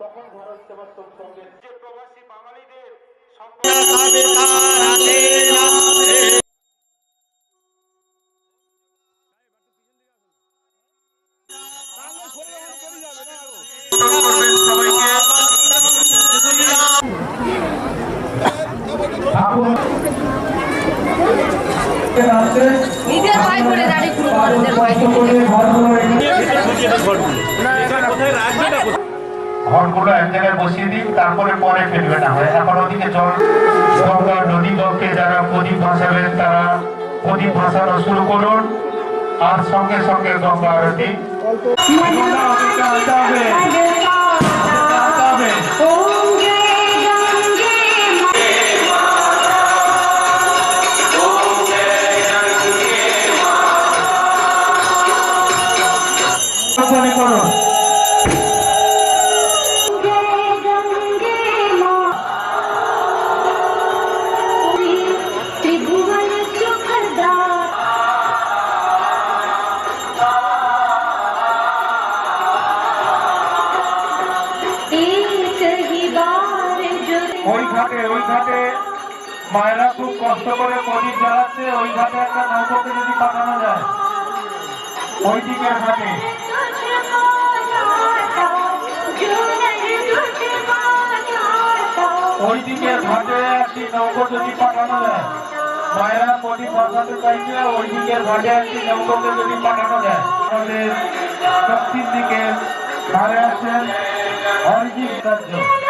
তখন ভারত সেবাশ্রম সঙ্গে যে প্রবাসী বাঙালিদের নিজের ভয় করে দাঁড়িয়ে পুরো মানুষের ভয় ঘরগুলো এক জায়গায় বসিয়ে দিন তারপরে পরে ফেলবে না। হয় এখন ওদিকে জল গঙ্গা নদী গঙ্গে যারা প্রদীপ ভাসাবেন তারা প্রদীপ ভাসানো শুরু করুন। আর সঙ্গে সঙ্গে গঙ্গা আরতি। মনে করুন ওই ঘাটে ওই ঘাটে। মায়েরা খুব কষ্ট করে প্রদীপ জ্বালাচ্ছে, ওই ঘাটে একটা নৌকোকে যদি পাঠানো যায়। ওই দিকের ঘাটে। ওই দিকের ঘাটে একটি নৌকো যদি পাঠানো যায়। মায়েরা প্রদীপ বসাতে চাইছে ওই দিকের ঘাটে একটি নৌকোকে যদি পাঠানো যায়। আমাদের দক্ষিণ দিকে ধারে আছেন অরিজিৎ রাজ্য।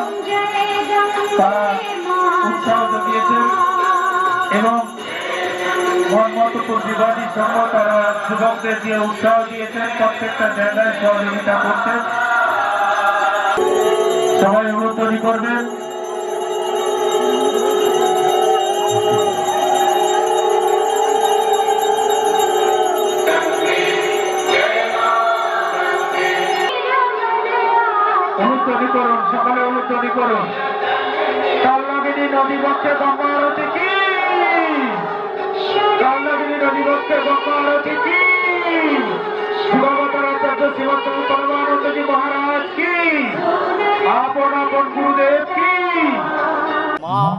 তারা উৎসাহ জুগিয়েছেন এবং মনমতপুর বিবাদী সংঘ তারা যুবকদের দিয়ে উৎসাহ দিয়েছেন। প্রত্যেকটা জায়গায় সহযোগিতা করতে সবাই অনুরোধ করবেন অনুরোধ করুন, সকালে অনুরোধ করুন। কালনাগিনী নদী বক্ষে গঙ্গা আরতি কি? কালনাগিনী নদী বক্ষে গঙ্গা আরতি কি? শিবাবতার আচার্য শ্রীমন্ত পরমানন্দজি মহারাজ কি? আপন আপন গুরুদেব কি?